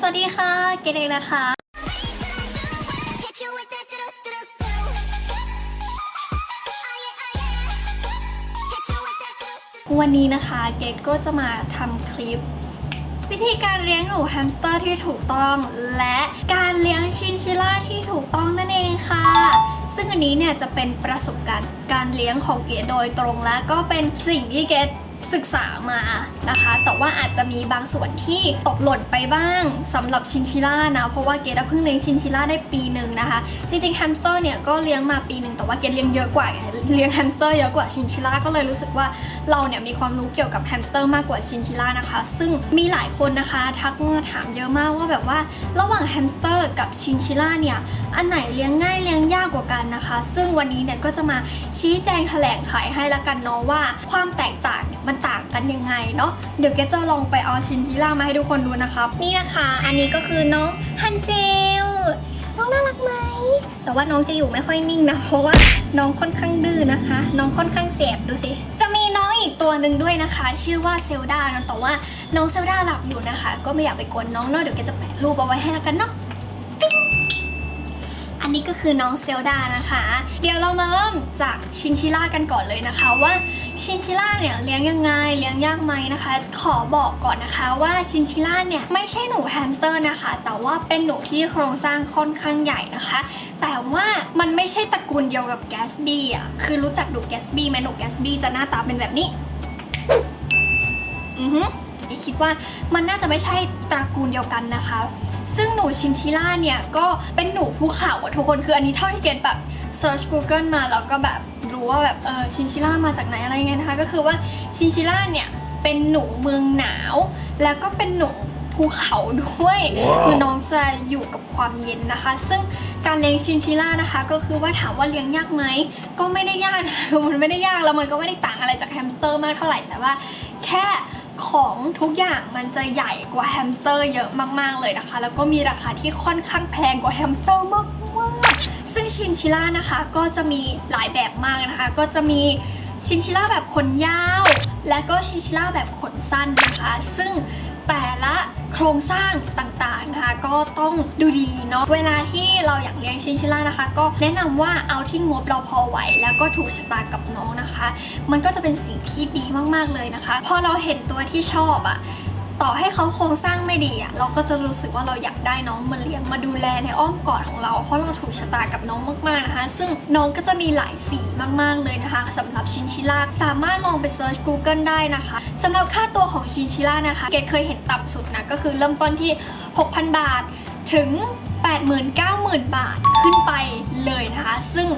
สวัสดีค่ะ เกดเองนะคะ วันนี้นะคะ เกดก็จะมาทำคลิป วิธีการเลี้ยงหนูแฮมสเตอร์ที่ถูกต้อง และการเลี้ยงชินชิล่าที่ถูกต้องนั่นเองค่ะ ซึ่งอันนี้เนี่ยจะเป็นประสบการณ์การเลี้ยงของเกดโดยตรงและก็เป็นสิ่งที่เกด ศึกษามานะคะ แต่ว่าอาจจะมีบางส่วนที่ตกหล่นไปบ้างสำหรับชินชิล่านะ เพราะว่าเกดเพิ่งเลี้ยงชินชิล่าได้ปีหนึ่งนะคะ จริงๆแฮมสเตอร์เนี่ยก็เลี้ยงมาปีหนึ่งแต่ว่าเกดเลี้ยงเยอะกว่า เลี้ยงแฮมสเตอร์เยอะกว่าชินชิล่าก็เลยรู้สึกว่าเราเนี่ยมีความรู้เกี่ยวกับแฮมสเตอร์มากกว่าชินชิล่านะคะ ซึ่งมีหลายคนนะคะ ทักมาถามเยอะมากว่าแบบว่าระหว่างแฮมสเตอร์กับชินชิล่าเนี่ยอันไหนเลี้ยงง่ายเลี้ยงยากกว่ากันนะคะ ซึ่งวันนี้เนี่ยก็จะมาชี้แจงแถลงไขให้ละกันเนาะว่า ความแตกต่างเนี่ยมันต่างกันยังไงเนาะเดี๋ยวเกจะลองไปเอาชินชิล่ามาให้ทุกคนดูนะครับนี่นะคะ อันนี้ก็คือน้องฮันเซล น้องน่ารักไหม แต่ว่าน้องจะอยู่ไม่ค่อยนิ่งนะ เพราะว่าน้องค่อนข้างดื้อนะคะ น้องค่อนข้างแสบดูสิ จะมีน้องอีกตัวหนึ่งด้วยนะคะ ชื่อว่าเซลดานะแต่ว่าน้องเซลดาหลับอยู่นะคะ ก็ไม่อยากไปกวนน้องเนาะเดี๋ยวแกจะแปะรูปเอาไว้ให้แล้วกันเนาะ นนี้ก็คือน้องเซลดานะคะ เดี๋ยวเรามาเริ่มจากชินชิล่ากันก่อนเลยนะคะ ว่าชินชิล่าเนี่ยเลี้ยงยังไงเลี้ยงยากไหมนะคะ ขอบอกก่อนนะคะว่าชินชิล่าเนี่ยไม่ใช่หนูแฮมสเตอร์นะคะ แต่ว่าเป็นหนูที่โครงสร้างค่อนข้างใหญ่นะคะ แต่ว่ามันไม่ใช่ตระกูลเดียวกับแกสบี้อะคือรู้จักหนูแกสบี้ไหมหนูแกสบี้จะหน้าตาเป็นแบบนี้อือฮึคิดว่ามันน่าจะไม่ใช่ตระกูลเดียวกันนะคะ ซึ่งหนูชินชิล่าเนี่ยก็เป็นหนูภูเขาอะทุกคนคืออันนี้เท่าที่เกณฑ์แบบ search Google มาแล้วก็แบบรู้ว่าแบบเออชินชิล่ามาจากไหนอะไรเงี้ยนะคะ ก็คือว่าชินชิล่าเนี่ยเป็นหนูเมืองหนาว แล้วก็เป็นหนูภูเขาด้วยคือน้องจะอยู่กับความเย็นนะคะ ซึ่งการเลี้ยงชินชิล่านะคะ ก็คือว่าถามว่าเลี้ยงยากไหมก็ไม่ได้ยากนะคะมันไม่ได้ยากแล้วมันก็ไม่ได้ต่างอะไรจากแฮมสเตอร์มากเท่าไหร่แต่ว่าแค่ ของทุกอย่างมันจะใหญ่กว่าแฮมสเตอร์เยอะมากๆเลยนะคะ แล้วก็มีราคาที่ค่อนข้างแพงกว่าแฮมสเตอร์มากๆซึ่งชินชิล่านะคะก็จะมีหลายแบบมากนะคะ ก็จะมีชินชิล่าแบบขนยาว และก็ชินชิล่าแบบขนสั้นนะคะ ซึ่งแต่ละ โครงสร้างต่างๆนะคะ ก็ต้องดูดีๆเนาะเวลาที่เราอยากเลี้ยงชินชิล่านะคะ ก็แนะนำว่าเอาที่งบเราพอไหว แล้วก็ถูกชะตากับน้องนะคะ มันก็จะเป็นสิ่งที่ดีมากๆเลยนะคะ พอเราเห็นตัวที่ชอบอะ ต่อให้เขาโครงสร้างไม่ดีอะเราก็จะรู้สึกว่าเราอยากได้น้องมาเลี้ยงมาดูแลในอ้อมกอดของเรา เพราะเราถูกชะตากับน้องมากๆนะคะ ซึ่งน้องก็จะมีหลายสีมากๆเลยนะคะสำหรับชินชิล่าสามารถลองไปเซิร์ช Google ได้นะคะสำหรับค่าตัวของชินชิล่านะคะ เกดเคยเห็นต่ำสุดนะก็คือเริ่มต้นที่ 6,000 บาทถึง89,000 บาทขึ้นไปเลยนะคะ ซึ่ง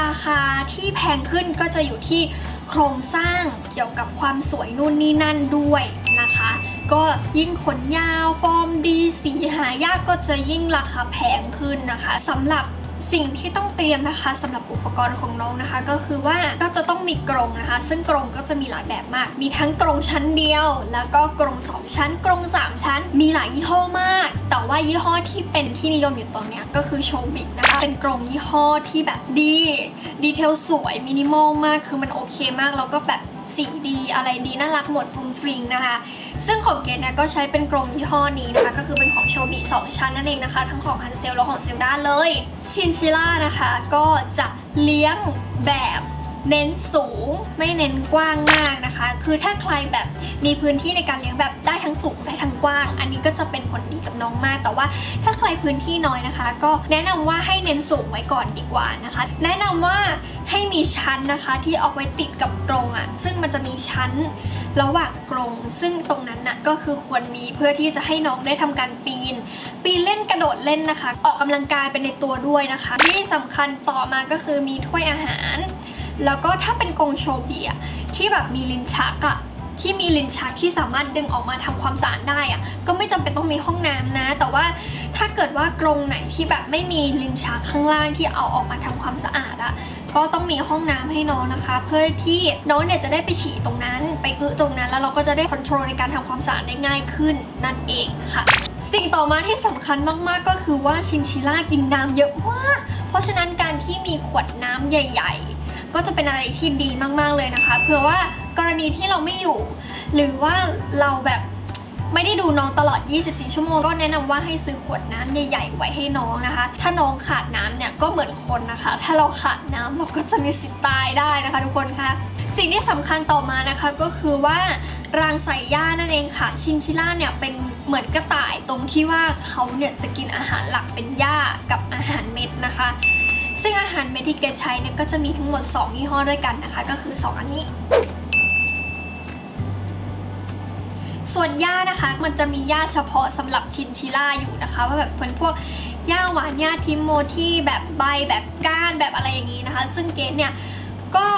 ราคาที่แพงขึ้นก็จะอยู่ที่ โครงสร้างเกี่ยวกับความสวยนู่นนี่นั่นด้วยนะคะ ก็ยิ่งขนยาวฟอร์มดีสีหายากก็จะยิ่งราคาแพงขึ้นนะคะสำหรับ สิ่งที่ต้องเตรียมนะคะสำหรับอุปกรณ์ของน้องนะคะ ก็คือว่าก็จะต้องมีกรงนะคะ ซึ่งกรงก็จะมีหลายแบบมาก มีทั้งกรงชั้นเดียว แล้วก็กรงสองชั้น กรงสามชั้น มีหลายยี่ห้อมาก แต่ว่ายี่ห้อที่เป็นที่นิยมอยู่ตอนนี้ก็คือโชบินะคะ เป็นกรงยี่ห้อที่แบบดีดีเทลสวยมินิมอลมากคือมันโอเคมากแล้วก็แบบสีดีอะไรดีน่ารักหมดฟรุงฟิงนะคะ ซึ่งของเกดเนี่ยก็ใช้เป็นกรงยี่ห้อนี้นะคะ ก็คือเป็นของโชบิ2ชั้นนั่นเองนะคะ ทั้งของฮันเซลและของเซลดาเลย ชินชิล่านะคะ ก็จะเลี้ยงแบบ เน้นสูงไม่เน้นกว้างมากนะคะ คือถ้าใครแบบมีพื้นที่ในการเลี้ยงแบบได้ทั้งสูงได้ทั้งกว้าง อันนี้ก็จะเป็นผลดีกับน้องมาก แต่ว่าถ้าใครพื้นที่น้อยนะคะ ก็แนะนำว่าให้เน้นสูงไว้ก่อนดีกว่านะคะ แนะนำว่าให้มีชั้นนะคะที่เอาไว้ติดกับกรงอะ่ะ ซึ่งมันจะมีชั้นระหว่างกรง ซึ่งตรงนั้นน่ะก็คือควรมีเพื่อที่จะให้น้องได้ทำการปีน ปีนเล่นกระโดดเล่นนะคะ ออกกำลังกายเป็นในตัวด้วยนะคะ ที่สำคัญต่อมาก็คือมีถ้วยอาหาร แล้วก็ถ้าเป็นกรงโชบีอะที่แบบมีลิ้นชักอะที่มีลิ้นชักที่สามารถดึงออกมาทำความสะอาดได้อะก็ไม่จำเป็นต้องมีห้องน้ำนะ แต่ว่าถ้าเกิดว่ากรงไหนที่แบบไม่มีลิ้นชักข้างล่างที่เอาออกมาทำความสะอาดอะก็ต้องมีห้องน้ำให้น้องนะคะ เพื่อที่น้องเนี่ยจะได้ไปฉี่ตรงนั้น ไปอึตรงนั้น แล้วเราก็จะได้ควบคุมในการทำความสะอาดได้ง่ายขึ้นนั่นเองค่ะ สิ่งต่อมาที่สำคัญมากๆก็คือว่าชินชิล่ากินน้ำเยอะมากเพราะฉะนั้นการที่มีขวดน้ำใหญ่ ๆ ก็จะเป็นอะไรที่ดีมากๆเลยนะคะ เผื่อว่ากรณีที่เราไม่อยู่ หรือว่าเราแบบไม่ได้ดูน้องตลอด 24 ชั่วโมง ก็แนะนำว่าให้ซื้อขวดน้ำใหญ่ๆไว้ให้น้องนะคะ ถ้าน้องขาดน้ำเนี่ยก็เหมือนคนนะคะ ถ้าเราขาดน้ำเราก็จะมีสิทธิ์ตายได้นะคะ ทุกคนคะสิ่งที่สำคัญต่อมานะคะก็คือว่ารางใส่หญ้านั่นเองค่ะ ชินชิล่าเนี่ยเป็นเหมือนกระต่ายตรงที่ว่าเขาเนี่ยจะกินอาหารหลักเป็นหญ้ากับอาหารเม็ดนะคะ ซึ่งอาหารเม็ดที่เกใช้เนี่ยก็จะมีทั้งหมด 2 ยี่ห้อด้วยกันนะคะ ก็คือ 2 อันนี้ ส่วนหญ้านะคะมันจะมีหญ้าเฉพาะสำหรับชินชิล่าอยู่นะคะว่าแบบเป็นพวกหญ้าหวานหญ้าทิมโมที่แบบใบแบบก้านแบบอะไรอย่างนี้นะคะ ซึ่งเกดเนี่ยก็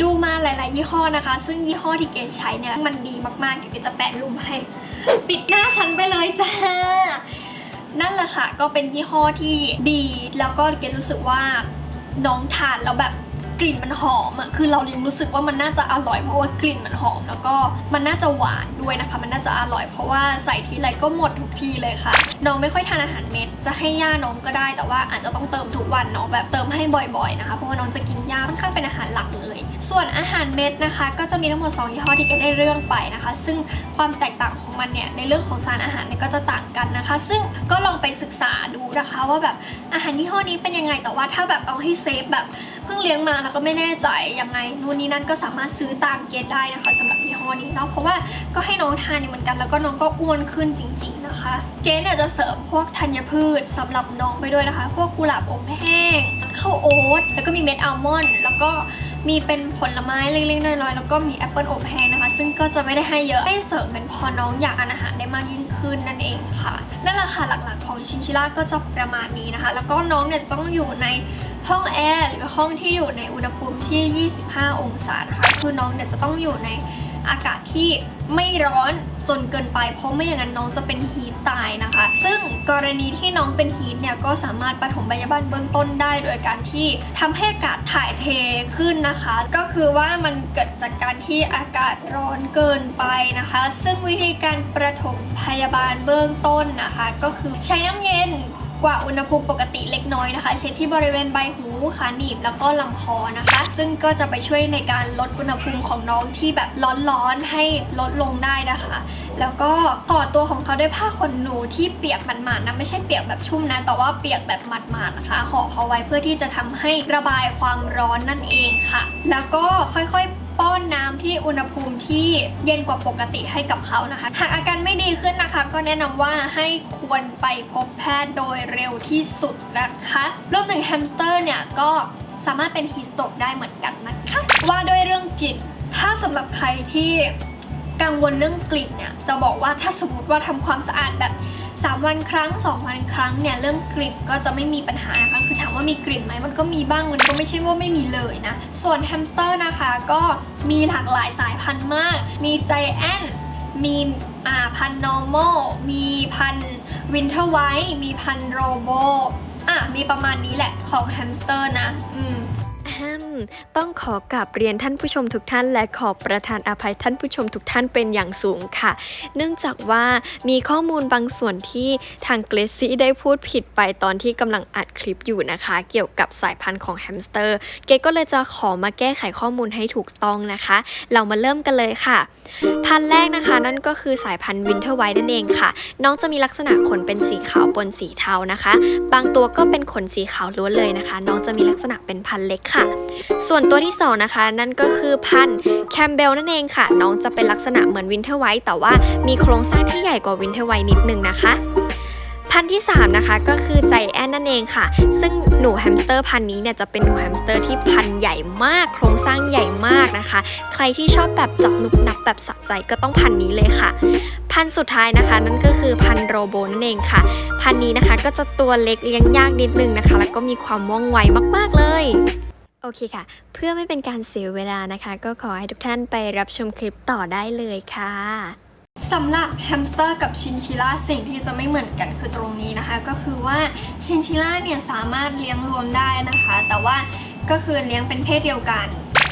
ดูมาหลาย ๆ ยี่ห้อนะคะ ซึ่งยี่ห้อที่เกดใช้เนี่ยมันดีมาก ๆ เดี๋ยวเกดจะแปะรูปให้ ปิดหน้าฉันไปเลยจ้า นั่นแหละค่ะ ก็เป็นยี่ห้อที่ดี แล้วก็เกรู้สึกว่าน้องทานแล้วแบบกลิ่นมันหอมอะคือเรายังรู้สึกว่ามันน่าจะอร่อยเพราะว่ากลิ่นมันหอม แล้วก็มันน่าจะหวานด้วยนะคะ มันน่าจะอร่อยเพราะว่าใส่ทีไรก็หมดทุกทีเลยค่ะ น้องไม่ค่อยทานอาหารเม็ด จะให้ย่าน้องก็ได้ แต่ว่าอาจจะต้องเติมทุกวันเนาะแบบเติมให้บ่อยๆนะคะ เพราะว่าน้องจะกินย่าค่อนข้างเป็นอาหารหลักเลย ส่วนอาหารเม็ดนะคะ ก็จะมีทั้งหมด2ยี่ห้อที่เกได้เรื่องไปนะคะ ซึ่งความแตกต่างของมันเนี่ยในเรื่องของสารอาหารเนี่ยก็จะต่างกันนะคะ ซึ่งก็ลองไปศึกษาดูนะคะ ว่าแบบอาหารยี่ห้อนี้เป็นยังไงแต่ว่าถ้าแบบเอาให้เซฟแบบเพิ่งเลี้ยงมาแล้วก็ไม่แน่ใจยังไงนู่นนี่นั่นก็สามารถซื้อตามเกดได้นะคะสำหรับยี่ห้อนี้เนาะเพราะว่าก็ให้น้องทานอยู่เหมือนกัน แล้วก็น้องก็อ้วนขึ้นจริง ๆนะคะ เกดเนี่ยจะเสริมพวกธัญพืชสำหรับน้องไปด้วยนะคะ พวกกุหลาบอบแห้งข้าวโอ๊ตแล้วก็มีเม็ดอัลมอนด์แล้วก็ มีเป็นผลไม้เล็กๆน้อยๆแล้วก็มีแอปเปิลอบแห้งนะคะ ซึ่งก็จะไม่ได้ให้เยอะให้เสริมเป็นพอน้องอยากอาหารได้มากยิ่งขึ้นนั่นเองค่ะนั่นแหละค่ะหลักๆของชินชิล่าก็จะประมาณนี้นะคะ แล้วก็น้องเนี่ยจะต้องอยู่ในห้องแอร์หรือห้องที่อยู่ในอุณหภูมิที่ 25 องศานะคะคือน้องเนี่ยจะต้องอยู่ในอากาศที่ ไม่ร้อนจนเกินไป เพราะไม่อย่างนั้นน้องจะเป็นฮีทตายนะคะ ซึ่งกรณีที่น้องเป็นฮีทเนี่ยก็สามารถปฐมพยาบาลเบื้องต้นได้ โดยการที่ทำให้อากาศถ่ายเทขึ้นนะคะ ก็คือว่ามันเกิดจากการที่อากาศร้อนเกินไปนะคะ ซึ่งวิธีการประถมพยาบาลเบื้องต้นนะคะ ก็คือใช้น้ำเย็น กว่าอุณหภูมิปกติเล็กน้อยนะคะ เช่นที่บริเวณใบหูขาหนีบแล้วก็ลำคอนะคะ ซึ่งก็จะไปช่วยในการลดอุณหภูมิของน้องที่แบบร้อนๆให้ลดลงได้นะคะ แล้วก็ห่อตัวของเขาด้วยผ้าขนหนูที่เปียกหมาดๆนะไม่ใช่เปียกแบบชุ่มนะ แต่ว่าเปียกแบบหมาดๆนะคะห่อเขาไว้เพื่อที่จะทำให้ระบายความร้อนนั่นเองค่ะ แล้วก็ค่อยๆ ป้อนน้ำที่อุณหภูมิที่เย็นกว่าปกติให้กับเขานะคะ หากอาการไม่ดีขึ้นนะคะ ก็แนะนำว่าให้ควรไปพบแพทย์โดยเร็วที่สุดนะคะรวมถึงแฮมสเตอร์เนี่ยก็สามารถเป็นฮิสโตกได้เหมือนกันนะคะ ว่าด้วยเรื่องกลิ่น ถ้าสำหรับใครที่กังวลเรื่องกลิ่นเนี่ยจะบอกว่าถ้าสมมติว่าทำความสะอาดแบบ 3 วันครั้ง 2 วันครั้งเนี่ยเรื่องกลิ่นก็จะไม่มีปัญหานะคะคือถามว่ามีกลิ่นไหมมันก็มีบ้างมันก็ไม่ใช่ว่าไม่มีเลยนะ ส่วนแฮมสเตอร์นะคะก็มีหลากหลายสายพันธุ์มาก มีใจแอนมีอ่าพันนอร์มอลมีพันวินเทอร์ไวท์มีพันโรโบอะมีประมาณนี้แหละของแฮมสเตอร์นะอืม ต้องขอกราบเรียนท่านผู้ชมทุกท่าน และขอประทานอภัยท่านผู้ชมทุกท่านเป็นอย่างสูงค่ะ เนื่องจากว่ามีข้อมูลบางส่วนที่ทางเกรซี่ได้พูดผิดไปตอนที่กำลังอัดคลิปอยู่นะคะ เกี่ยวกับสายพันธุ์ของแฮมสเตอร์ เกก็เลยจะขอมาแก้ไขข้อมูลให้ถูกต้องนะคะ เรามาเริ่มกันเลยค่ะ พันธุ์แรกนะคะ นั่นก็คือสายพันธุ์วินเทอร์ไวท์นั่นเองค่ะ น้องจะมีลักษณะขนเป็นสีขาวปนสีเทานะคะ บางตัวก็เป็นขนสีขาวล้วนเลยนะคะ น้องจะมีลักษณะเป็นพันธุ์เล็กค่ะส่วนตัวที่สองนะคะนั่นก็คือพันธุ์แคมเบลนั่นเองค่ะ น้องจะเป็นลักษณะเหมือนวินเทอร์ไวท์แต่ว่ามีโครงสร้างที่ใหญ่กว่าวินเทอร์ไวท์นิดนึงนะคะ พันธุ์ที่ 3 นะคะก็คือใจแอนนั่นเองค่ะ ซึ่งหนูแฮมสเตอร์พันธุ์นี้เนี่ยจะเป็นหนูแฮมสเตอร์ที่พันธุ์ใหญ่มาก โครงสร้างใหญ่มากนะคะ ใครที่ชอบแบบจับนุบนับแบบสะใจก็ต้องพันธุ์นี้เลยค่ะพันธ์สุดท้ายนะคะนั่นก็คือพันธ์โรโบนั่นเองค่ะ พันธ์นี้นะคะก็จะตัวเล็กเลี้ยงยากนิดนึงนะคะ แล้วก็มีความว่องไวมาก ๆ เลย โอเคค่ะ เพื่อไม่เป็นการเสียเวลานะคะ ก็ขอให้ทุกท่านไปรับชมคลิปต่อได้เลยค่ะสำหรับแฮมสเตอร์กับชินชิล่าสิ่งที่จะไม่เหมือนกันคือตรงนี้นะคะ ก็คือว่าชินชิล่าเนี่ยสามารถเลี้ยงรวมได้นะคะ แต่ว่าก็คือเลี้ยงเป็นเพศเดียวกัน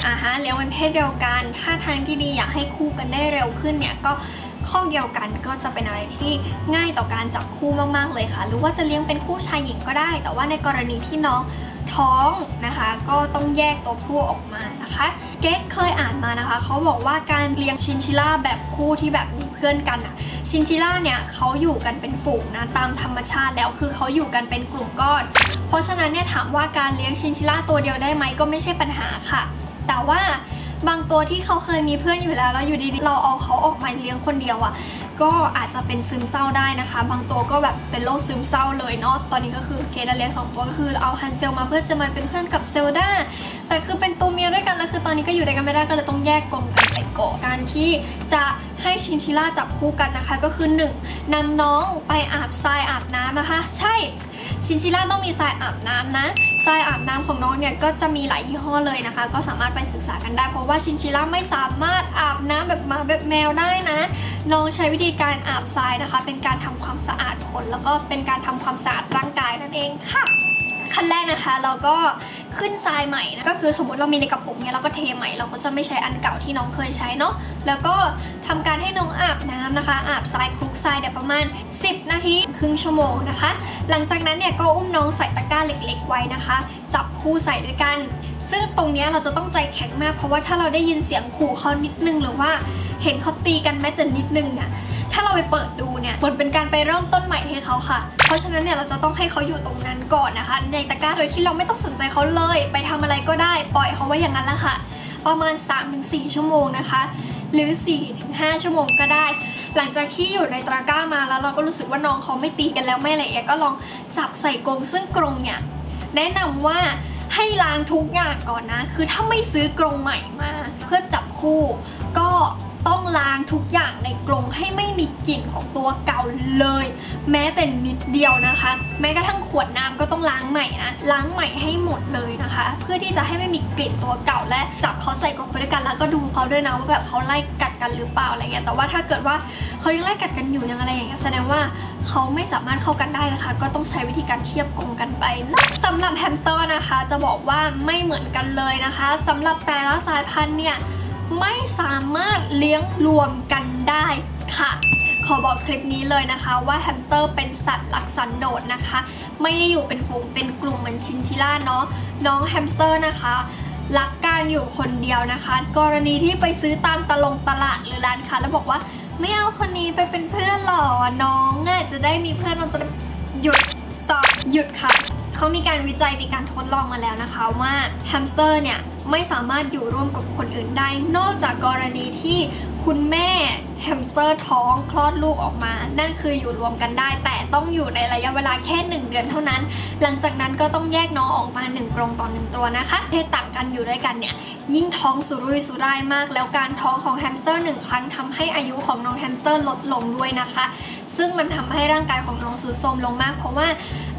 อ่าฮะเลี้ยงเป็นเพศเดียวกัน ถ้าทางที่ดีอยากให้คู่กันได้เร็วขึ้นเนี่ยก็ข้อเดียวกันก็จะเป็นอะไรที่ง่ายต่อการจับคู่มากๆเลยค่ะ หรือว่าจะเลี้ยงเป็นคู่ชายหญิงก็ได้ แต่ว่าในกรณีที่น้อง ท้องนะคะ ก็ต้องแยกตัวผู้ออกมานะคะ เก๊กเคยอ่านมานะคะ เขาบอกว่าการเลี้ยงชินชิล่าแบบคู่ที่แบบมีเพื่อนกันอะชินชิล่าเนี่ยเขาอยู่กันเป็นฝูงนะตามธรรมชาติแล้วคือเขาอยู่กันเป็นกลุ่มก้อน เพราะฉะนั้นเนี่ยถามว่าการเลี้ยงชินชิล่าตัวเดียวได้ไหมก็ไม่ใช่ปัญหาค่ะ แต่ว่าบางตัวที่เขาเคยมีเพื่อนอยู่แล้วแล้วอยู่ดีๆเราเอาเขาออกมาเลี้ยงคนเดียวอะ ก็อาจจะเป็นซึมเศร้าได้นะคะ บางตัวก็แบบเป็นโรคซึมเศร้าเลยเนาะตอนนี้ก็คือเคสเลียสองตัวก็คือเอาฮันเซลมาเพื่อจะมาเป็นเพื่อนกับเซลดาแต่คือเป็นตัวเมียด้วยกันแล้วคือตอนนี้ก็อยู่ด้วยกันไม่ได้ก็เลยต้องแยกกรงกันไปก่อนการที่จะให้ชินชิล่าจับคู่กันนะคะ ก็คือ 1. นำน้องไปอาบทรายอาบน้ำนะคะ ใช่ชินชิล่าต้องมีทรายอาบน้ำนะ ทรายอาบน้ำของน้องเนี่ยก็จะมีหลายยี่ห้อเลยนะคะ ก็สามารถไปศึกษากันได้ เพราะว่าชินชิล่าไม่สามารถอาบน้ำแบบหมาแบบแมวได้นะ น้องใช้วิธีการอาบทรายนะคะ เป็นการทำความสะอาดขนแล้วก็เป็นการทำความสะอาดร่างกายนั่นเองค่ะ ขั้นแรกนะคะ เราก็ขึ้นทรายใหม่นะก็คือสมมติเรามีในกระปุกเนี่ยเราก็เทใหม่เราก็จะไม่ใช้อันเก่าที่น้องเคยใช้เนาะแล้วก็ทำการให้น้องอาบน้ำนะคะ อาบทรายคลุกทรายเนี่ยประมาณ 10 นาทีครึ่งชั่วโมงนะคะ หลังจากนั้นเนี่ยก็อุ้มน้องใส่ตะกร้าเล็ก ๆ ไว้นะคะ จับคู่ใส่ด้วยกัน ซึ่งตรงเนี้ยเราจะต้องใจแข็งมาก เพราะว่าถ้าเราได้ยินเสียงขู่เขานิดนึงหรือว่าเห็นเขาตีกันแม้แต่นิดนึงเนี่ย ถ้าเราไปเปิดดูเนี่ยมันเป็นการไปเริ่มต้นใหม่ให้เขาค่ะ เพราะฉะนั้นเนี่ยเราจะต้องให้เขาอยู่ตรงนั้นก่อนนะคะ ในตะกร้าโดยที่เราไม่ต้องสนใจเขาเลย ไปทำอะไรก็ได้ปล่อยเขาไว้อย่างนั้นละค่ะ ประมาณ 3-4 ชั่วโมงนะคะ หรือ 4-5 ชั่วโมงก็ได้ หลังจากที่อยู่ในตะกร้ามาแล้วเราก็รู้สึกว่าน้องเขาไม่ตีกันแล้วไม่อะไรเงี้ยก็ลองจับใส่กรงซึ่งกรงเนี่ยแนะนำว่าให้ล้างทุกอย่างก่อนนะ คือถ้าไม่ซื้อกรงใหม่มา เพื่อจับคู่ก็ ต้องล้างทุกอย่างในกรงให้ไม่มีกลิ่นของตัวเก่าเลย แม้แต่นิดเดียวนะคะ แม้กระทั่งขวดน้ำก็ต้องล้างใหม่นะล้างใหม่ให้หมดเลยนะคะ เพื่อที่จะให้ไม่มีกลิ่นตัวเก่าและจับเขาใส่กรงไปด้วยกันแล้วก็ดูเขาด้วยนะว่าแบบเขาไล่กัดกันหรือเปล่าอะไรเงี้ยแต่ว่าถ้าเกิดว่าเขายังไล่กัดกันอยู่ยังอะไรอย่างเงี้ยแสดงว่าเขาไม่สามารถเข้ากันได้นะคะ ก็ต้องใช้วิธีการเทียบกรงกันไปนะสำหรับแฮมสเตอร์นะคะ จะบอกว่าไม่เหมือนกันเลยนะคะสำหรับแต่ละสายพันธุ์เนี่ย ไม่สามารถเลี้ยงรวมกันได้ค่ะ ขอบอกคลิปนี้เลยนะคะ ว่าแฮมสเตอร์เป็นสัตว์รักสันโดษนะคะ ไม่ได้อยู่เป็นฝูงเป็นกลุ่มเหมือนชินชิล่าเนาะน้องแฮมสเตอร์นะคะรักการอยู่คนเดียวนะคะ กรณีที่ไปซื้อตามตลงตลาดหรือร้านค้าแล้วบอกว่าไม่เอาคนนี้ไปเป็นเพื่อนหรอน้องน่ะจะได้มีเพื่อนน้องจะหยุด stop หยุดค่ะ เขามีการวิจัยมีการทดลองมาแล้วนะคะว่าแฮมสเตอร์เนี่ย ไม่สามารถอยู่ร่วมกับคนอื่นได้ นอกจากกรณีที่ คุณแม่แฮมสเตอร์ท้องคลอดลูกออกมา นั่นคืออยู่รวมกันได้ แต่ต้องอยู่ในระยะเวลาแค่ 1 เดือนเท่านั้น หลังจากนั้นก็ต้องแยกน้องออกมา1กรงต่อหนึ่งตัวนะคะ เพศต่างกันอยู่ด้วยกันเนี่ยยิ่งท้องสุรุ่ยสุร่ายมาก แล้วการท้องของแฮมสเตอร์หนึ่งครั้งทำให้อายุของน้องแฮมสเตอร์ลดลงด้วยนะคะ ซึ่งมันทำให้ร่างกายของน้องสุดโทรมลงมาก เพราะว่า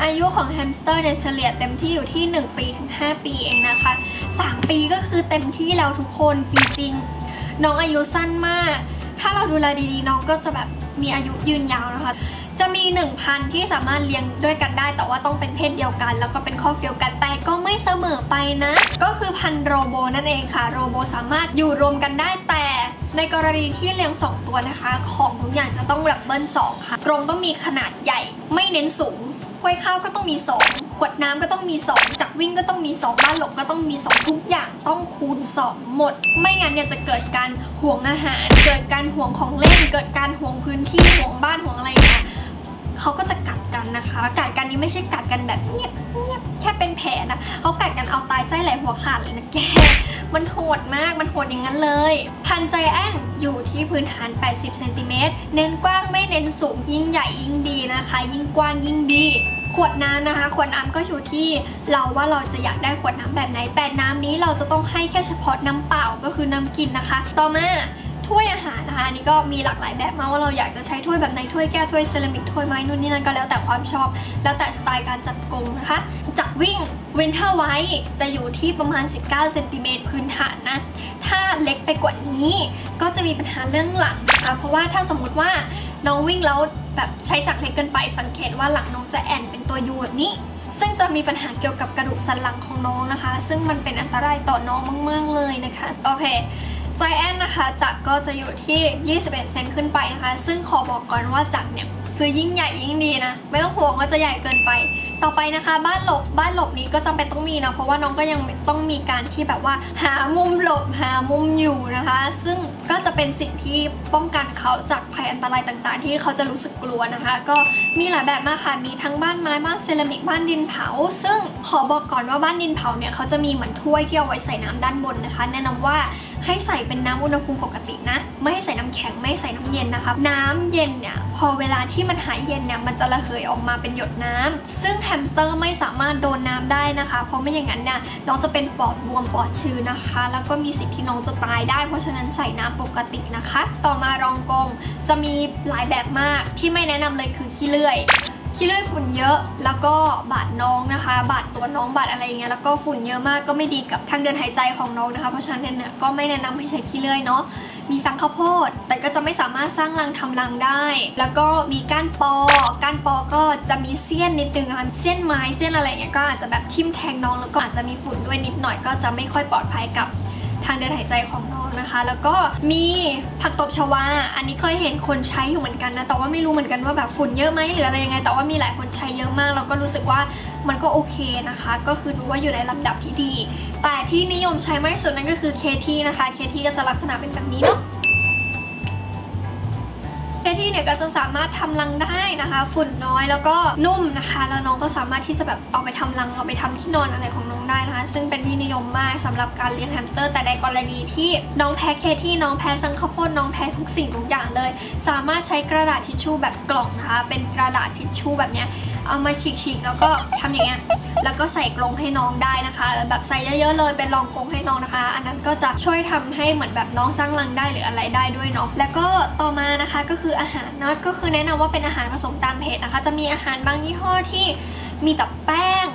อายุของแฮมสเตอร์เนี่ยเฉลี่ยเต็มที่อยู่ที่ 1 ปีถึง 5 ปีเองนะคะ 3 ปีก็คือเต็มที่แล้วทุกคนจริงๆ น้องอายุสั้นมาก ถ้าเราดูแลดีๆ น้องก็จะแบบมีอายุยืนยาวนะคะ จะมี 1 พันที่สามารถเลี้ยงด้วยกันได้ แต่ว่าต้องเป็นเพศเดียวกัน แล้วก็เป็นคอกเดียวกัน แต่ก็ไม่เสมอไปนะ ก็คือพันโรโบนั่นเองค่ะ โรโบสามารถอยู่รวมกันได้แต่ในกรณีที่เลี้ยง 2 ตัวนะคะ ของทุกอย่างจะต้องแบบเบิ้ล2ค่ะ กรงต้องมีขนาดใหญ่ ไม่เน้นสูงกล้วยข้าวก็ต้องมี 2 ขวดน้ำก็ต้องมี 2 จักวิ่งก็ต้องมี 2 บ้านหลบก็ต้องมี 2 ทุกอย่างต้องคูณ 2 หมด ไม่งั้นเนี่ยจะเกิดการห่วงอาหาร เกิดการห่วงของเล่น เกิดการห่วงพื้นที่ห่วงบ้านห่วงอะไรเนี่ยเขาก็จะกัดกันนะคะกัดกันนี้ไม่ใช่กัดกันแบบเงียบเงียบแค่เป็นแผลนะเขากัดกันเอาตายไส้ไหลหัวขาดเลยนะแกมันโหดมากมันโหดอย่างนั้นเลย พันใจแอนอยู่ที่พื้นฐาน 80 เซนติเมตร เน้นกว้างไม่เน้นสูงยิ่งใหญ่ยิ่งดีนะคะ ยิ่งกว้างยิ่งดี ขวดน้ำนะคะ ขวดน้ำก็อยู่ที่เราว่าเราจะอยากได้ขวดน้ำแบบไหน แต่น้ำนี้เราจะต้องให้แค่เฉพาะน้ำเปล่าก็คือน้ำกินนะคะ ต่อมาถ้วยอาหารนะคะอันนี้ก็มีหลากหลายแบบมาว่าเราอยากจะใช้ถ้วยแบบไหนถ้วยแก้วถ้วยเซรามิกถ้วยไม้นู่นนี่นั่นก็แล้วแต่ความชอบ แล้วแต่สไตล์การจัดกรงนะคะจักวิ่ง วินเทอร์ไว้จะอยู่ที่ประมาณ 19เซนติเมตรพื้นฐานนะ ถ้าเล็กไปกว่านี้ก็จะมีปัญหาเรื่องหลังนะคะ เพราะว่าถ้าสมมุติว่าน้องวิ่งแล้วแบบใช้จักรเล็กเกินไปสังเกตว่าหลังน้องจะแอนเป็นตัวยูแบบนี้ ซึ่งจะมีปัญหาเกี่ยวกับกระดูกสันหลังของน้องนะคะ ซึ่งมันเป็นอันตรายต่อน้องมาก ๆ เลยนะคะ โอเคใจแอนนะคะจักรก็จะอยู่ที่ 21 เซนขึ้นไปนะคะ ซึ่งขอบอกก่อนว่าจักรเนี่ยซื้อยิ่งใหญ่ยิ่งดีนะ ไม่ต้องห่วงว่าจะใหญ่เกินไป ต่อไปนะคะบ้านหลบบ้านหลบนี้ก็จำเป็นต้องมีนะเพราะว่าน้องก็ยังต้องมีการที่แบบว่า หามุมหลบหามุมอยู่นะคะ ซึ่งก็จะเป็นสิ่งที่ป้องกันเขาจากภัยอันตรายต่างๆ ที่เขาจะรู้สึกกลัวนะคะ ก็มีหลายแบบมากค่ะมีทั้งบ้านไม้บ้านเซรามิกบ้านดินเผา ซึ่งขอบอกก่อนว่าบ้านดินเผาเนี่ยเขาจะมีเหมือนถ้วยที่เอาไว้ใส่น้ำด้านบนนะคะ แนะนำว่า ให้ใส่เป็นน้ำอุณหภูมิปกตินะ ไม่ให้ใส่น้ำแข็งไม่ให้ใส่น้ำเย็นนะคะ น้ำเย็นเนี่ยพอเวลาที่มันหายเย็นเนี่ยมันจะระเหยออกมาเป็นหยดน้ำซึ่งแฮมสเตอร์ไม่สามารถโดนน้ำได้นะคะ เพราะไม่อย่างนั้นเนี่ยน้องจะเป็นปอดบวมปอดชื้นนะคะ แล้วก็มีสิทธิ์ที่น้องจะตายได้ เพราะฉะนั้นใส่น้ำปกตินะคะ ต่อมารองกงจะมีหลายแบบมากที่ไม่แนะนำเลยคือขี้เลื่อย ขี้เลื่อยฝุ่นเยอะ แล้วก็บาดน้องนะคะ บาดตัวน้องบาดอะไรอย่างเงี้ยแล้วก็ฝุ่นเยอะมากก็ไม่ดีกับทางเดินหายใจของน้องนะคะ เพราะฉะนั้นเนี่ยก็ไม่แนะนำให้ใช้ขี้เลื่อยเนาะมีสังข้าวโพด แต่ก็จะไม่สามารถสร้างรังทำรังได้ แล้วก็มีก้านปอ ก้านปอก็จะมีเสี้ยนนิดนึงค่ะเส้นไม้เส้นอะไรเงี้ยก็อาจจะแบบทิ่มแทงน้องแล้วก็อาจจะมีฝุ่นด้วยนิดหน่อยก็จะไม่ค่อยปลอดภัยกับ ทางเดินหายใจของน้องนะคะ แล้วก็มีผักตบชวา อันนี้เคยเห็นคนใช้อยู่เหมือนกันนะ แต่ว่าไม่รู้เหมือนกันว่าแบบฝุ่นเยอะไหมหรืออะไรยังไง แต่ว่ามีหลายคนใช้เยอะมากเราก็รู้สึกว่ามันก็โอเคนะคะ ก็คือดูว่าอยู่ในลำดับที่ดี แต่ที่นิยมใช้มากที่สุดนั่นก็คือเคทีนะคะ เคทีก็จะลักษณะเป็นแบบนี้เนาะ เคที่เนี่ยก็จะสามารถทำรังได้นะคะ ฝุ่นน้อยแล้วก็นุ่มนะคะ แล้วน้องก็สามารถที่จะแบบเอาไปทำรังเอาไปทำที่นอนอะไรของน้องได้นะคะ ซึ่งเป็นที่นิยมมากสำหรับการเลี้ยงแฮมสเตอร์ แต่ในกรณีที่น้องแพ้เคที่น้องแพ้สังข้าวโพดน้องแพ้ทุกสิ่งทุกอย่างเลย สามารถใช้กระดาษทิชชู่แบบกล่องนะคะ เป็นกระดาษทิชชู่แบบเนี้ย เอามาฉีกๆแล้วก็ทำอย่างเงี้ยแล้วก็ใส่กรงให้น้องได้นะคะ แบบใส่เยอะๆเลยเป็นรองกรงให้น้องนะคะ อันนั้นก็จะช่วยทำให้เหมือนแบบน้องสร้างรังได้หรืออะไรได้ด้วยเนาะแล้วก็ต่อมานะคะก็คืออาหารเนาะก็คือแนะนำว่าเป็นอาหารผสมตามเพจนะคะ จะมีอาหารบางยี่ห้อที่มีแต่แป้ง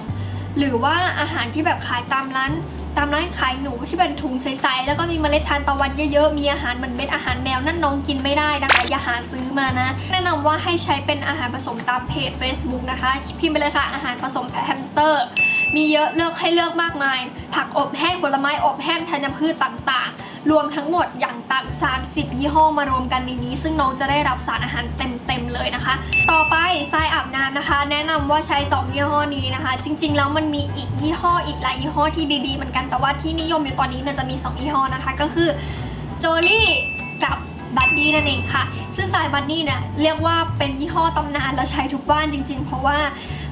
หรือว่าอาหารที่แบบขายตามร้าน ตามร้านขายหนูที่เป็นถุงใสๆแล้วก็มีเมล็ดทานตะวันเยอะๆ มีอาหารเหมือนเม็ดอาหารแมวนั่นน้องกินไม่ได้นะคะ อย่าหาซื้อมานะ แนะนำว่าให้ใช้เป็นอาหารผสมตามเพจ Facebook นะคะ พิมพ์ไปเลยค่ะอาหารผสมแฮมสเตอร์ มีเยอะเลือกให้เลือกมากมาย ผักอบแห้งผลไม้อบแห้งธัญพืชต่างๆ รวมทั้งหมดอย่างต่ำ30 ยี่ห้อมารวมกันในนี้ ซึ่งน้องจะได้รับสารอาหารเต็มๆเลยนะคะ ต่อไปทรายอาบน้ำนะคะ แนะนำว่าใช้ 2 ยี่ห้อนี้นะคะ จริง ๆ แล้วมันมีอีกยี่ห้ออีกหลายยี่ห้อที่ดีๆเหมือนกันแต่ว่าที่นิยมอยู่ตอนนี้เนี่ยจะมี 2 ยี่ห้อนะคะ ก็คือโจลี่กับบัดดี้นั่นเองค่ะ ซึ่งทรายบัดดี้เนี่ยเรียกว่าเป็นยี่ห้อตำนานและใช้ทุกบ้านจริง ๆ เพราะว่า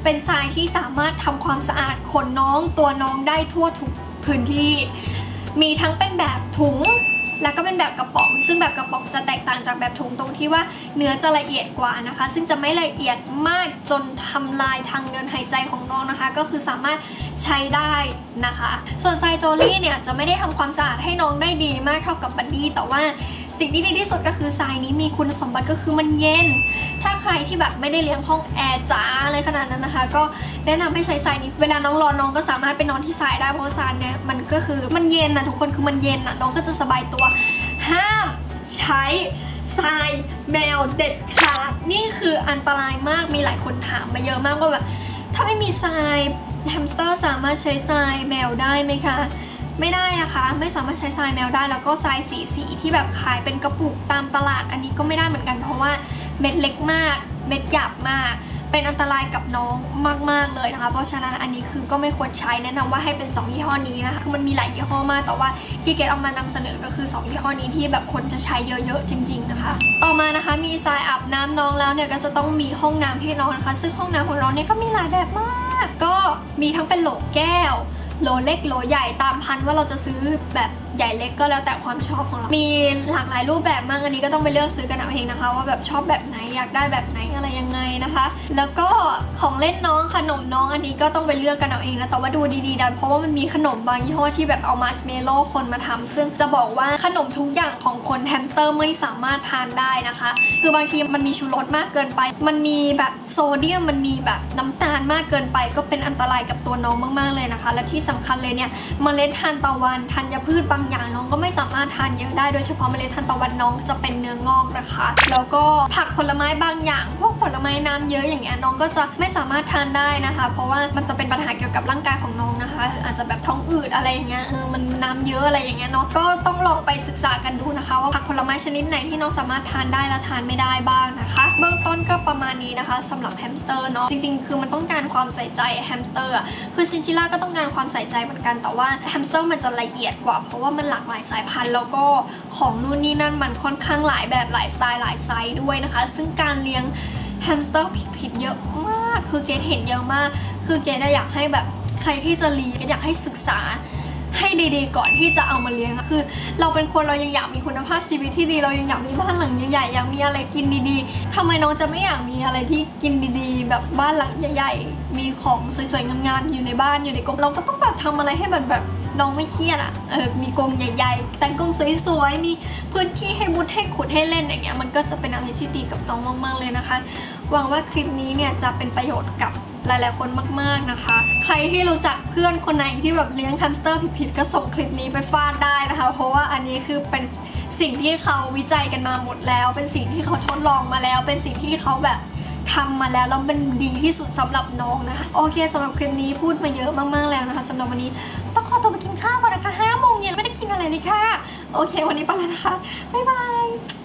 เป็นทรายที่สามารถทำความสะอาดขนน้องตัวน้องได้ทั่วทุกพื้นที่ มีทั้งเป็นแบบถุง แล้วก็เป็นแบบกระป๋อง ซึ่งแบบกระป๋องจะแตกต่างจากแบบถุงตรงที่ว่าเนื้อจะละเอียดกว่านะคะ ซึ่งจะไม่ละเอียดมากจนทำลายทางเดินหายใจของน้องนะคะ ก็คือสามารถใช้ได้นะคะ ส่วนไซโจลี่เนี่ยจะไม่ได้ทำความสะอาดให้น้องได้ดีมากเท่ากับบัดดี้แต่ว่า สิ่งที่ดีที่สุดก็คือทรายนี้มีคุณสมบัติก็คือมันเย็น ถ้าใครที่แบบไม่ได้เลี้ยงห้องแอร์จ้าอะไรขนาดนั้นนะคะ ก็แนะนำให้ใช้ทรายนี้ เวลาน้องรอน้องก็สามารถไปนอนที่ทรายได้เพราะทรายเนี่ยมันก็คือมันเย็นนะทุกคนคือมันเย็นนะน้องก็จะสบายตัว ห้ามใช้ทรายแมวเด็ดขาดนี่คืออันตรายมากมีหลายคนถามมาเยอะมากว่าแบบถ้าไม่มีทรายแฮมสเตอร์สามารถใช้ทรายแมวได้ไหมคะ ไม่ได้นะคะ ไม่สามารถใช้ทรายแมวได้ แล้วก็ทรายสีสีที่แบบขายเป็นกระปุกตามตลาด อันนี้ก็ไม่ได้เหมือนกันเพราะว่าเม็ดเล็กมาก เม็ดหยาบมาก เป็นอันตรายกับน้องมาก ๆเลยนะคะ เพราะฉะนั้นอันนี้คือก็ไม่ควรใช้แนะนำว่าให้เป็น 2 ยี่ห้อนี้นะคะคือมันมีหลายยี่ห้อมากแต่ว่าที่เกดเอามานำเสนอก็คือ 2 ยี่ห้อนี้ที่แบบคนจะใช้เยอะๆจริง ๆนะคะ ต่อมานะคะมีทรายอาบน้ำน้องแล้วเนี่ยก็จะต้องมีห้องน้ำให้น้องนะคะ ซึ่งห้องน้ำของน้องเนี่ยก็มีหลายแบบมาก ก็มีทั้งเป็นโหลแก้ว โลเล็กโลใหญ่ตามพันว่าเราจะซื้อแบบใหญ่เล็กก็แล้วแต่ความชอบของเรา มีหลากหลายรูปแบบมากอันนี้ก็ต้องไปเลือกซื้อกันเอาเองนะคะ ว่าแบบชอบแบบไหนอยากได้แบบไหนอะไรยังไงนะคะ แล้วก็ของเล่นน้องขนมน้องอันนี้ก็ต้องไปเลือกกันเอาเองนะแต่ว่าดูดีๆดันเพราะว่ามันมีขนมบางยี่ห้อที่แบบเอามาร์ชเมลโล่คนมาทำซึ่งจะบอกว่าขนมทุกอย่างของ แฮมสเตอร์ไม่สามารถทานได้นะคะ คือบางทีมันมีชูรสมากเกินไป มันมีแบบโซเดียมมันมีแบบน้ำตาลมากเกินไป ก็เป็นอันตรายกับตัวน้องมากๆเลยนะคะ และที่สำคัญเลยเนี่ยเมล็ดทานตะวันธัญพืชบางอย่างน้องก็ไม่สามารถทานเยอะได้โดยเฉพาะเมล็ดทานตะวันน้องจะเป็นเนื้องอกนะคะ แล้วก็ผักผลไม้บางอย่าง พวกผลไม้น้ำเยอะอย่างเงี้ยน้องก็จะไม่สามารถทานได้นะคะ เพราะว่ามันจะเป็นปัญหาเกี่ยวกับร่างกายของน้องนะคะ อาจจะแบบท้องอืดอะไรอย่างเงี้ยเออมันน้ำเยอะอะไรอย่างเงี้ยเนาะก็ต้องลองไปศึกษากันดูนะคะว่าผักผลไม้ชนิดไหนที่น้องสามารถทานได้และทานไม่ได้บ้างนะคะ เบื้องต้นก็ประมาณนี้นะคะสำหรับแฮมสเตอร์เนาะจริงๆ คือมันต้องการความใส่ใจแฮมสเตอร์คือชินชิล่าก็ต้องการความใส่ใจเหมือนกันแต่ว่าแฮมสเตอร์มันจะละเอียดกว่า เพราะว่ามันหลากหลายสายพันธุ์แล้วก็ของนู่นนี่นั่นมันค่อนข้างหลายแบบหลายสไตล์หลายไซส์ด้วยนะคะ ซึ่งการเลี้ยงแฮมสเตอร์ผิดๆเยอะมาก คือเกดเห็นเยอะมาก คือเกดอยากให้แบบใครที่จะเลี้ยงกดอยากให้ศึกษา ให้ดีๆ ก่อนที่จะเอามาเลี้ยงคือ เราเป็นคนเรายังอยากมีคุณภาพชีวิตที่ดี เรายังอยากมีบ้านหลังใหญ่ๆอยากมีอะไรกินดีๆทำไมน้องจะไม่อยากมีอะไรที่กินดีๆ แบบบ้านหลังใหญ่ๆ มีของสวยๆงามๆอยู่ในบ้านอยู่ในกรงเราก็ต้องแบบทำอะไรให้มันแบบน้องไม่เครียดอะเออมีกรงใหญ่ๆ แต่งกรงสวยๆมีพื้นที่ให้มุดให้ขุดให้เล่นอย่างเงี้ยมันก็จะเป็นอะไรที่ดีกับน้องมากๆเลยนะคะ หวังว่าคลิปนี้เนี่ยจะเป็นประโยชน์กับหลายๆคนมาก ๆนะคะ ใครที่รู้จักเพื่อนคนไหนที่แบบเลี้ยงแฮมสเตอร์ผิดๆก็ส่งคลิปนี้ไปฟาดได้นะคะ เพราะว่าอันนี้คือเป็นสิ่งที่เขาวิจัยกันมาหมดแล้ว เป็นสิ่งที่เขาทดลองมาแล้ว เป็นสิ่งที่เขาแบบทำมาแล้วแล้วมันดีที่สุดสำหรับน้องนะคะโอเคสำหรับคลิปนี้พูดมาเยอะมากๆแล้วนะคะสำหรับวันนี้ต้องขอตัวไปกินข้าวก่อนนะคะห้าโมงเย็นไม่ได้กินอะไรเลยค่ะ โอเค วันนี้ไปแล้วนะคะบ๊ายบาย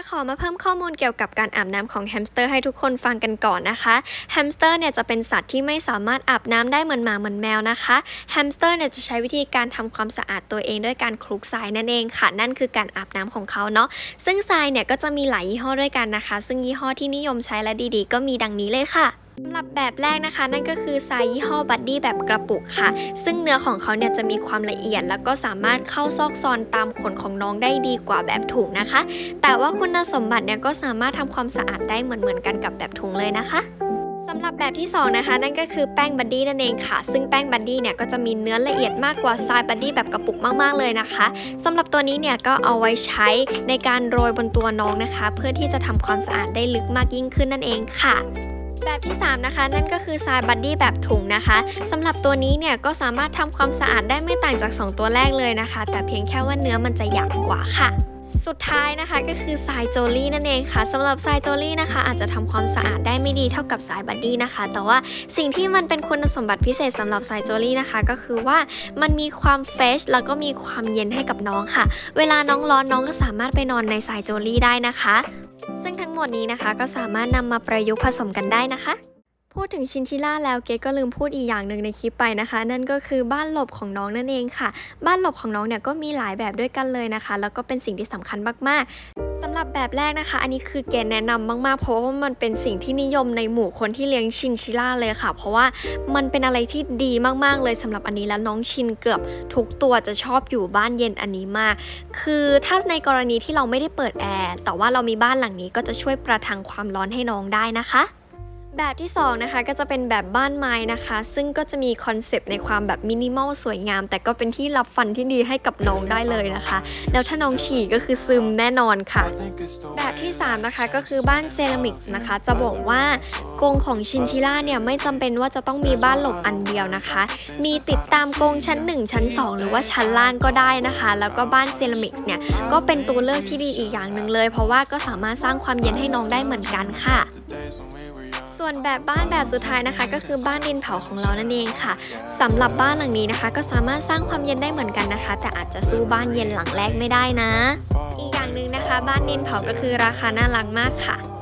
จะขอมาเพิ่มข้อมูลเกี่ยวกับการอาบน้ำของแฮมสเตอร์ให้ทุกคนฟังกันก่อนนะคะแฮมสเตอร์เนี่ยจะเป็นสัตว์ที่ไม่สามารถอาบน้ำได้เหมือนหมาเหมือนแมวนะคะแฮมสเตอร์เนี่ยจะใช้วิธีการทำความสะอาดตัวเองด้วยการคลุกทรายนั่นเองค่ะ นั่นคือการอาบน้ำของเขาเนาะซึ่งทรายเนี่ยก็จะมีหลายยี่ห้อด้วยกันนะคะ ซึ่งยี่ห้อที่นิยมใช้และดีๆ ก็มีดังนี้เลยค่ะ สำหรับแบบแรกนะคะนั่นก็คือทรายยี่ห้อบัดดี้แบบกระปุกค่ะ ซึ่งเนื้อของเขาเนี่ยจะมีความละเอียด แล้วก็สามารถเข้าซอกซอนตามขนของน้องได้ดีกว่าแบบถุงนะคะ แต่ว่าคุณสมบัติเนี่ยก็สามารถทำความสะอาดได้เหมือนๆกันกับแบบถุงเลยนะคะสำหรับแบบที่ 2 นะคะ นั่นก็คือแป้งบัดดี้นั่นเองค่ะ ซึ่งแป้งบัดดี้เนี่ยก็จะมีเนื้อละเอียดมากกว่าทรายบัดดี้แบบกระปุกมากๆเลยนะคะสำหรับตัวนี้เนี่ยก็เอาไว้ใช้ในการโรยบนตัวน้องนะคะ เพื่อที่จะทำความสะอาดได้ลึกมากยิ่งขึ้นนั่นเองค่ะ แบบที่ 3 นะคะ นั่นก็คือทรายบัดดี้แบบถุงนะคะสำหรับตัวนี้เนี่ยก็สามารถทำความสะอาดได้ไม่ต่างจาก 2 ตัวแรกเลยนะคะ แต่เพียงแค่ว่าเนื้อมันจะหยาบกว่าค่ะสุดท้ายนะคะก็คือทรายโจลี่นั่นเองค่ะสำหรับทรายโจลี่นะคะ อาจจะทำความสะอาดได้ไม่ดีเท่ากับทรายบัดดี้นะคะ แต่ว่าสิ่งที่มันเป็นคุณสมบัติพิเศษสำหรับทรายโจลี่นะคะ ก็คือว่ามันมีความเฟชแล้วก็มีความเย็นให้กับน้องค่ะ เวลาน้องร้อนน้องก็สามารถไปนอนในทรายโจลี่ได้นะคะ งทั้งหมดนี้นะคะ ก็สามารถนำมาประยุกต์ผสมกันได้นะคะ พูดถึงชินชิล่าแล้วเกดก็ลืมพูดอีกอย่างหนึ่งในคลิปไปนะคะ นั่นก็คือบ้านหลบของน้องนั่นเองค่ะ บ้านหลบของน้องเนี่ยก็มีหลายแบบด้วยกันเลยนะคะ แล้วก็เป็นสิ่งที่สำคัญมากๆสำหรับแบบแรกนะคะ อันนี้คือเกดแนะนำมากๆ เพราะว่ามันเป็นสิ่งที่นิยมในหมู่คนที่เลี้ยงชินชิล่าเลยค่ะ เพราะว่ามันเป็นอะไรที่ดีมากๆเลยสำหรับอันนี้แล้วน้องชินเกือบทุกตัวจะชอบอยู่บ้านเย็นอันนี้มาก คือถ้าในกรณีที่เราไม่ได้เปิดแอร์แต่ว่าเรามีบ้านหลังนี้ก็จะช่วยประทังความร้อนให้น้องได้นะคะ แบบที่2นะคะก็จะเป็นแบบบ้านไม้นะคะ ซึ่งก็จะมีคอนเซปต์ในความแบบมินิมอลสวยงาม แต่ก็เป็นที่รับฟันที่ดีให้กับน้องได้เลยนะคะ แล้วถ้าน้องฉี่ก็คือซึมแน่นอนค่ะ แบบที่ 3 นะคะก็คือบ้านเซรามิกนะคะ จะบอกว่ากรงของชินชิล่าเนี่ยไม่จำเป็นว่าจะต้องมีบ้านหลบอันเดียวนะคะ มีติดตามกรงชั้น 1 ชั้น 2 หรือว่าชั้นล่างก็ได้นะคะ แล้วก็บ้านเซรามิกเนี่ยก็เป็นตัวเลือกที่ดีอีกอย่างหนึ่งเลย เพราะว่าก็สามารถสร้างความเย็นให้น้องได้เหมือนกันค่ะ ส่วนแบบบ้านแบบสุดท้ายนะคะ ก็คือบ้านดินเผาของเรานั่นเองค่ะสำหรับบ้านหลังนี้นะคะ ก็สามารถสร้างความเย็นได้เหมือนกันนะคะ แต่อาจจะสู้บ้านเย็นหลังแรกไม่ได้นะ อีกอย่างหนึ่งนะคะ บ้านดินเผาก็คือราคาน่ารักมากค่ะ